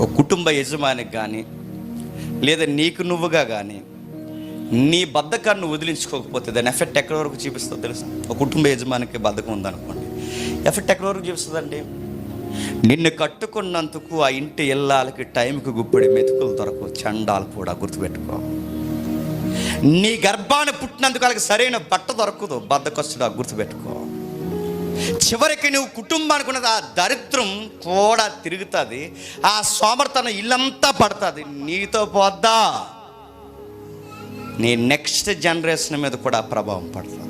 ఒక కుటుంబ యజమానికి కానీ లేదా నీకు నువ్వుగా కానీ నీ బద్ధకాన్ని వదిలించుకోకపోతే దాని ఎఫెక్ట్ ఎక్కడి వరకు చూపిస్తుందో తెలుసా? ఒక కుటుంబ యజమానికి బద్ధకం ఉందనుకోండి. ఎఫెక్ట్ ఎక్కడి వరకు చూపిస్తుందండి? నిన్ను కట్టుకున్నందుకు ఆ ఇంటి ఇల్లాలకి టైంకి గుప్పడి మెతుకులు దొరకవు చండాలు కూడా గుర్తుపెట్టుకో. నీ గర్భాన్ని పుట్టినందుకు వాళ్ళకి సరైన బట్ట దొరకదు బద్దకొస్తుడా గుర్తుపెట్టుకో. చివరికి నువ్వు కుటుంబానికి ఉన్నది ఆ దరిద్రం కూడా తిరుగుతుంది ఆ సోమర్తనం ఇల్లంతా పడుతుంది. నీతో పోద్దా? నీ నెక్స్ట్ జనరేషన్ మీద కూడా ప్రభావం పడుతుంది.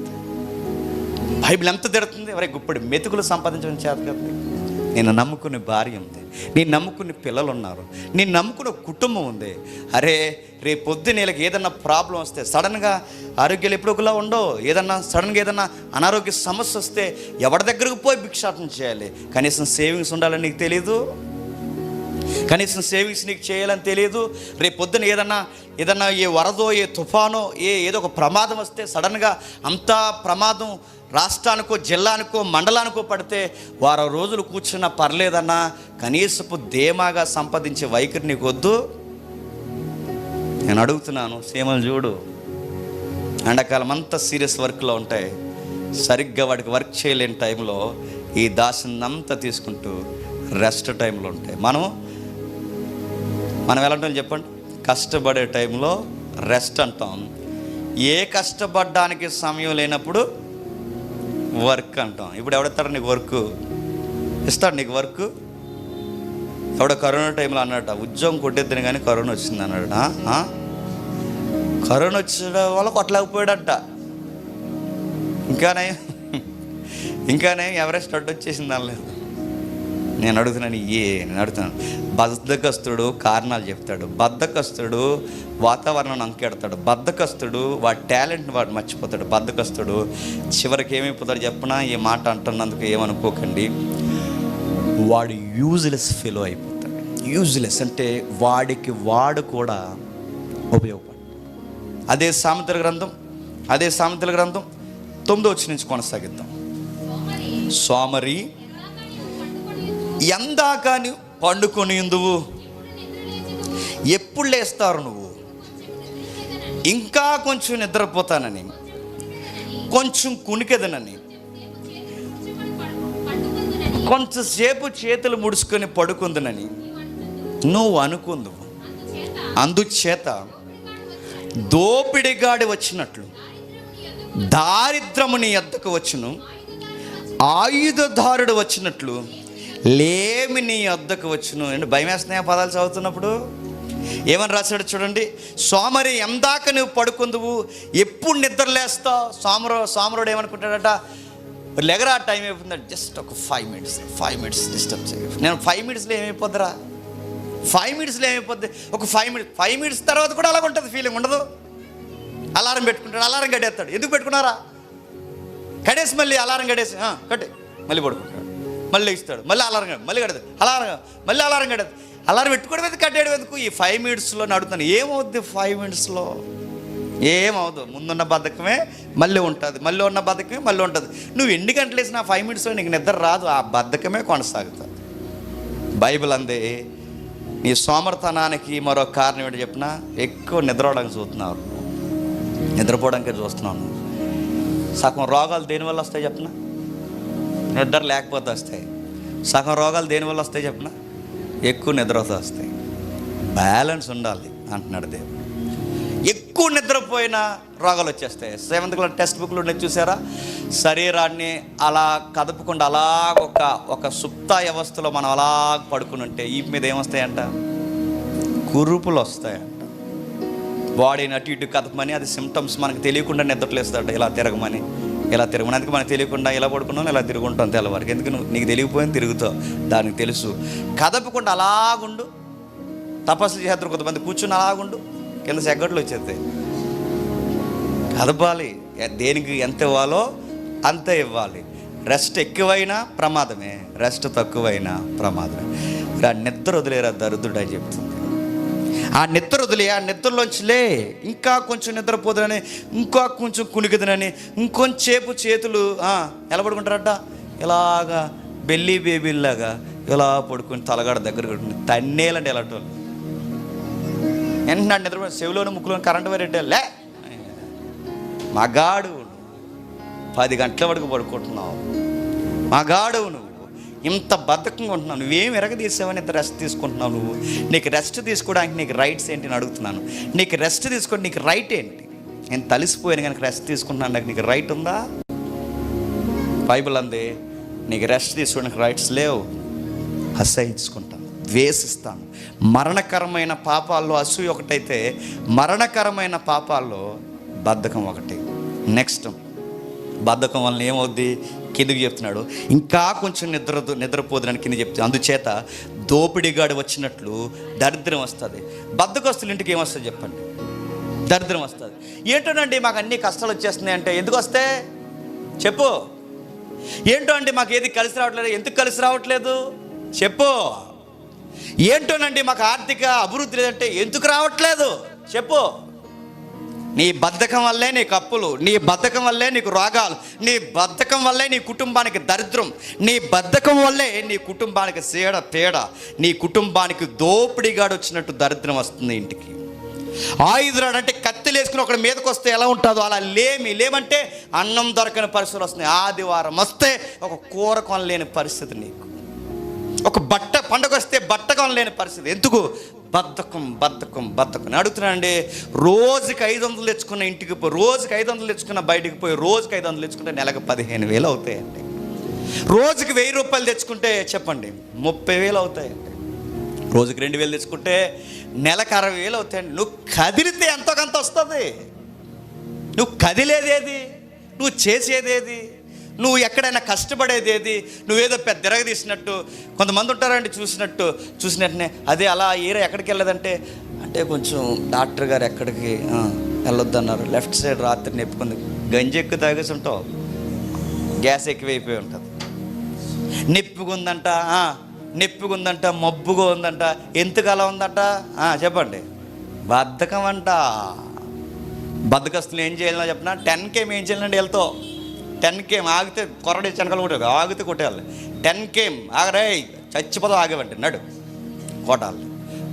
బైబిల్ ఎంత తిడుతుంది? ఎవరి గుప్పడి మెతుకులు సంపాదించడం చేత నేను నమ్ముకునే భార్య ఉంది. నేను నమ్ముకునే పిల్లలు ఉన్నారు నేను నమ్ముకునే కుటుంబం ఉంది. అరే రేపు పొద్దున వీళ్ళకి ఏదన్నా ప్రాబ్లం వస్తే సడన్గా ఆరోగ్యాలు ఎప్పుడు ఒకలా ఉండవు. ఏదన్నా సడన్గా ఏదన్నా అనారోగ్య సమస్య వస్తే ఎవరి దగ్గరకు పోయి భిక్షాటం చేయాలి? కనీసం సేవింగ్స్ ఉండాలని నీకు తెలీదు? కనీసం సేవింగ్స్ నీకు చేయాలని తెలియదు రేపు పొద్దున ఏదన్నా ఏదన్నా ఏ వరదో ఏ తుఫానో ఏ ఏదో ఒక ప్రమాదం వస్తే సడన్గా అంతా ప్రమాదం రాష్ట్రానికో జిల్లానికో మండలానికో పడితే వారం రోజులు కూర్చున్నా పర్లేదన్నా కనీసపు ధీమాగా సంపాదించే వైఖరి నీకు వద్దు నేను అడుగుతున్నాను సీమలు చూడు. ఎండాకాలం అంతా సీరియస్ వర్క్లో ఉంటాయి. సరిగ్గా వాడికి వర్క్ చేయలేని టైంలో ఈ దాసనంతా తీసుకుంటూ రెస్ట్ టైంలో ఉంటాయి. మనం మనం ఎలా ఉంటాం చెప్పండి? కష్టపడే టైంలో రెస్ట్ అంటాం. ఏ కష్టపడడానికి సమయం లేనప్పుడు వర్క్ అంటాం. ఇప్పుడు ఎవడెత్తారు నీకు వర్క్? ఇస్తాడు నీకు వర్క్? ఎవడ కరోనా టైంలో అన్నట ఉద్యోగం కొట్టేద్దని కానీ కరోనా వచ్చింది అన్నాడు కరోనా వచ్చిన వల్ల కొట్టలేకపోయాడట. ఇంకానే ఇంకానే ఎవరెస్ట్ అడ్డు వచ్చేసింది అనలేదు నేను అడుగుతున్నాను ఏ నేను అడుగుతున్నాను. బద్ధకస్తుడు కారణాలు చెప్తాడు. బద్ధకస్తుడు వాతావరణాన్ని అంకెడతాడు. బద్ధకస్తుడు వాడి టాలెంట్ని వాడు మర్చిపోతాడు. బద్ధకస్తుడు చివరికి ఏమైపోతాడు చెప్పినా? ఈ మాట అంటున్నందుకు ఏమనుకోకండి. వాడు యూజ్లెస్ ఫెలో అయిపోతాడు. యూజ్లెస్ అంటే వాడికి వాడు కూడా ఉపయోగపడు అదే సామెతల గ్రంథం అదే సామెతల గ్రంథం తొమ్మిదో వచ్చి నుంచి కొనసాగిద్దాం. సోమరి ఎందాక పండుకొని ఎందువు ఎప్పుడు లేస్తారు నువ్వు? ఇంకా కొంచెం నిద్రపోతానని కొంచెం కునికెదనని కొంచెంసేపు చేతులు ముడుచుకొని పడుకుందునని నువ్వు అనుకుందువు. అందుచేత దోపిడిగాడి వచ్చినట్లు దారిద్రము నీ ఎద్దకు వచ్చును ఆయుధదారుడు వచ్చినట్లు లేమి నీ వద్దకు వచ్చును. అంటే భయం వేస్తున్నాయి పదాలు చదువుతున్నప్పుడు? ఏమని రాశాడు చూడండి. సోమరి ఎందాక నువ్వు పడుకుందువు ఎప్పుడు నిద్రలేస్తావు సోమరు సోమరుడు ఏమనుకుంటాడట? లెగరా టైం అయిపోతుంది జస్ట్ ఒక five minutes five minutes disturb చేయ నేను ఫైవ్ మినిట్స్లో ఏమైపోద్దిరా? ఫైవ్ మినిట్స్లో ఏమైపోద్ది? ఒక ఫైవ్ మినిట్స్ ఫైవ్ మినిట్స్ తర్వాత కూడా అలాగ ఉంటుంది ఫీలింగ్ ఉండదు. అలారం పెట్టుకుంటాడు అలారం గడేస్తాడు ఎందుకు పెట్టుకున్నారా? కడేసి మళ్ళీ అలారం గడేసి కట్టే. మళ్ళీ పడుకుంటాడు. మళ్ళీ ఇస్తాడు. మళ్ళీ అలారం మళ్ళీ కడదు అలారం మళ్ళీ అలారం కడదు అలారం పెట్టుకోవడం ఎందుకు కట్టేయడం ఎందుకు? ఈ ఫైవ్ మినిట్స్లో నడుతాను. ఏమవుద్ది ఫైవ్ మినిట్స్లో ఏమవుదు. ముందున్న బద్ధకమే మళ్ళీ ఉంటుంది. మళ్ళీ ఉన్న బద్ధకమే మళ్ళీ ఉంటుంది. నువ్వు ఎన్ని గంటలు వేసినా ఫైవ్ మినిట్స్లో నీకు నిద్ర రాదు. ఆ బద్ధకమే కొనసాగుతుంది బైబిల్ అందే నీ సోమర్తనానికి మరో కారణం ఏంటి చెప్పినా? ఎక్కువ నిద్రపోవడానికి చూస్తున్నారు నిద్రపోవడానికి చూస్తున్నాను సగం రోగాలు దేనివల్ల వస్తాయి చెప్పనా? నిద్ర లేకపోతే వస్తాయి. సగం రోగాలు దేనివల్ల వస్తాయి చెప్పిన? ఎక్కువ నిద్రతో వస్తాయి. బ్యాలెన్స్ ఉండాలి అంటున్నాడు దేవుడు. ఎక్కువ నిద్రపోయినా రోగాలు వచ్చేస్తాయి. సెవెంత్ క్లాస్ టెక్స్ట్ బుక్లో ఉన్నది చూసారా? శరీరాన్ని అలా కదపకుండా అలా ఒక ఒక సుప్త వ్యవస్థలో మనం అలా పడుకుని ఉంటే ఈ మీద ఏమొస్తాయంట? కురుపులు వస్తాయంట. బాడీని అటు ఇటు కదపమని అది సిమ్టమ్స్ మనకు తెలియకుండా నిద్రలేస్తాడు ఇలా తిరగమని. ఇలా తిరగడానికి మనకు తెలియకుండా ఇలా పడుకున్నాం ఇలా తిరుగుంటాం తెల్లవారికి ఎందుకు నువ్వు? నీకు తెలియకపోయినా తిరుగుతావు. దానికి తెలుసు. కదపకుండా అలాగుండు. తపస్సు చేస్తారు కొంతమంది కూర్చుని అలాగుండు. కింద సెగ్గట్లు వచ్చేస్తాయి. కదపాలి. దేనికి ఎంత ఇవ్వాలో అంతే ఇవ్వాలి. రెస్ట్ ఎక్కువైనా ప్రమాదమే. రెస్ట్ తక్కువైనా ప్రమాదమే. నిద్ర వదిలేరా దరిద్రుడు అని చెప్తుంది. ఆ నిద్ర వదిలే ఆ నిద్రలోంచిలే ఇంకా కొంచెం నిద్రపోదునని ఇంకా కొంచెం కునికిదనని ఇంకొంచేపు చేతులు ఎలా పడుకుంటారట ఇలాగా బెల్లి బేబీలాగా ఇలా పడుకొని తలగాడ దగ్గర పెట్టుకుని తన్నేలండి ఇలాంటి వాళ్ళు వెంటనే నిద్ర చెవిలోని ముక్కులోని కరెంటు వేరే లే. మగాడు పది గంటల వరకు పడుకుంటున్నావు. మగాడు నువ్వు. ఇంత బద్ధకంగా ఉంటున్నావు. నువ్వేం ఎరగదీసావని ఇంత రెస్ట్ తీసుకుంటున్నావు నువ్వు. నీకు రెస్ట్ తీసుకోవడానికి నీకు రైట్స్ ఏంటి అని అడుగుతున్నాను. నీకు రెస్ట్ తీసుకోవడం నీకు రైట్ ఏంటి? నేను తలిసిపోయాను కనుక రెస్ట్ తీసుకుంటున్నాను. నాకు నీకు రైట్ ఉందా? బైబిల్ అంది నీకు రెస్ట్ తీసుకోవడానికి రైట్స్ లేవు. అసహించుకుంటాను. ద్వేషిస్తాను. మరణకరమైన పాపాల్లో అసూయ ఒకటైతే మరణకరమైన పాపాల్లో బద్ధకం ఒకటి. నెక్స్ట్ బద్ధకం వలన ఏమవుద్ది? కిందికి చెప్తున్నాడు. ఇంకా కొంచెం నిద్ర నిద్రపోదునని కింద చెప్తే అందుచేత దోపిడిగాడు వచ్చినట్లు దరిద్రం వస్తుంది. బద్ధకస్తుల ఇంటికి ఏమొస్తుంది చెప్పండి? దరిద్రం వస్తుంది. ఏంటోనండి మాకు అన్ని కష్టాలు వచ్చేస్తున్నాయి అంటే ఎందుకు వస్తే? చెప్పు. ఏంటో అండి మాకు ఏది కలిసి రావట్లేదు? ఎందుకు కలిసి రావట్లేదు? చెప్పు. ఏంటోనండి మాకు ఆర్థిక అభివృద్ధి లేదంటే ఎందుకు రావట్లేదు? చెప్పు. నీ బద్ధకం వల్లే నీకు అప్పులు నీ బద్ధకం వల్లే నీకు రోగాలు నీ బద్ధకం వల్లే నీ కుటుంబానికి దరిద్రం నీ బద్ధకం వల్లే నీ కుటుంబానికి సీడ పీడ నీ కుటుంబానికి దోపిడిగాడు వచ్చినట్టు దరిద్రం వస్తుంది ఇంటికి. ఆయుధురాడు అంటే కత్తులు వేసుకుని ఒకటి మీదకి వస్తే ఎలా ఉంటుందో అలా లేమి లేమంటే అన్నం దొరకని పరిస్థితులు వస్తున్నాయి. ఆదివారం వస్తే ఒక కూర కొనలేని పరిస్థితి నీకు. ఒక బట్ట పండుగ వస్తే బట్ట కొనలేని పరిస్థితి. ఎందుకు? బద్ధకం బద్ధకం బద్ధకం. నేను అడుగుతున్నానండి రోజుకి ఐదు వందలు తెచ్చుకున్న ఇంటికి పోయి రోజుకి ఐదు వందలు తెచ్చుకున్న బయటికి పోయి రోజుకి ఐదు వందలు తెచ్చుకుంటే నెలకు పదిహేను వేలు అవుతాయండి. రోజుకి వెయ్యి రూపాయలు తెచ్చుకుంటే చెప్పండి ముప్పై వేలు అవుతాయండి. రోజుకి రెండు వేలు తెచ్చుకుంటే నెలకు అరవై వేలు అవుతాయండి. నువ్వు కదిలితే ఎంతో కొంత వస్తుంది. నువ్వు కదిలేదేది? నువ్వు చేసేదేది? నువ్వు ఎక్కడైనా కష్టపడేది ఏది? నువ్వేదో పెద్ద తిరగదీసినట్టు కొంతమంది ఉంటారండి చూసినట్టు చూసినట్టునే అదే అలా ఏరే ఎక్కడికి వెళ్ళదంటే అంటే కొంచెం డాక్టర్ గారు ఎక్కడికి వెళ్ళొద్దన్నారు. లెఫ్ట్ సైడ్ రాత్రి నెప్పుకుంది. గంజి ఎక్కువ తాగేసి ఉంటావు. గ్యాస్ ఎక్కువైపోయి ఉంటుంది. నెప్పుకుందంట నెప్పుకుందంట ఉందంట మబ్బుగా ఉందంట. ఎందుకు అలా ఉందంట? చెప్పండి. బద్ధకం అంట. బద్ధకస్తులు ఏం చేయాలన్నా చెప్పిన? టెన్ కేమ్ ఏం చేయాలంటే వెళ్తావు. టెన్ కేమ్ ఆగితే కొరడి చెనకలు కొట్టాలి ఆగితే కొట్టేయాలి. టెన్ కేమ్ ఆగరే చచ్చిపోతావు ఆగేవండి నడు కొట్టాలి.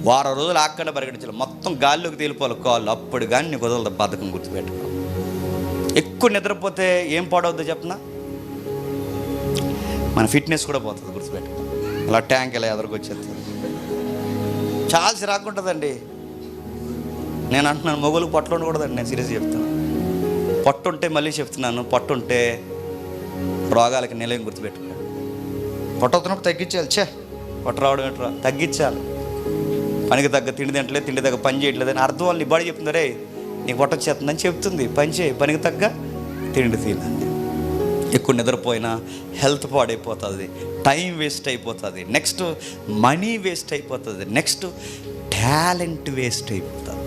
వారం రోజులు ఆక్కడ పరిగెట్టించాలి. మొత్తం గాల్లోకి తేలిపోవాలి కాళ్ళు. అప్పుడు కానీ నీకు వదలదు బతకం గుర్తుపెట్టుకో. ఎక్కువ నిద్రపోతే ఏం పాడవద్దు చెప్పనా? మన ఫిట్నెస్ కూడా పోతుంది గుర్తుపెట్టుకో. అలా ట్యాంక్ ఇలా ఎదురుకొచ్చేస్తుంది చాలా రాకుంటుందండి. నేను అంటున్నాను మొగలు పొట్ట ఉండకూడదండి నేను సీరియస్ చెప్తాను పొట్టు ఉంటే మళ్ళీ చెప్తున్నాను పొట్టు ఉంటే రోగాలకి నిలయం గుర్తుపెట్టుకో. పొట్ట అవుతున్నప్పుడు తగ్గించాలి చే పొట్ట రావడం ఏంట్రా తగ్గించాలి. పనికి తగ్గ తిండి తింటలేదు తిండి తగ్గ పని చేయట్లేదు అని అర్థం వాళ్ళు బాడీ చెప్తుంది రే నీకు పొట్ట వచ్చేస్తుందని చెప్తుంది పని చేయి పనికి తగ్గ తిండి తినండి ఎక్కువ నిద్రపోయినా హెల్త్ పాడైపోతుంది టైం వేస్ట్ అయిపోతుంది నెక్స్ట్ మనీ వేస్ట్ అయిపోతుంది నెక్స్ట్ టాలెంట్ వేస్ట్ అయిపోతుంది.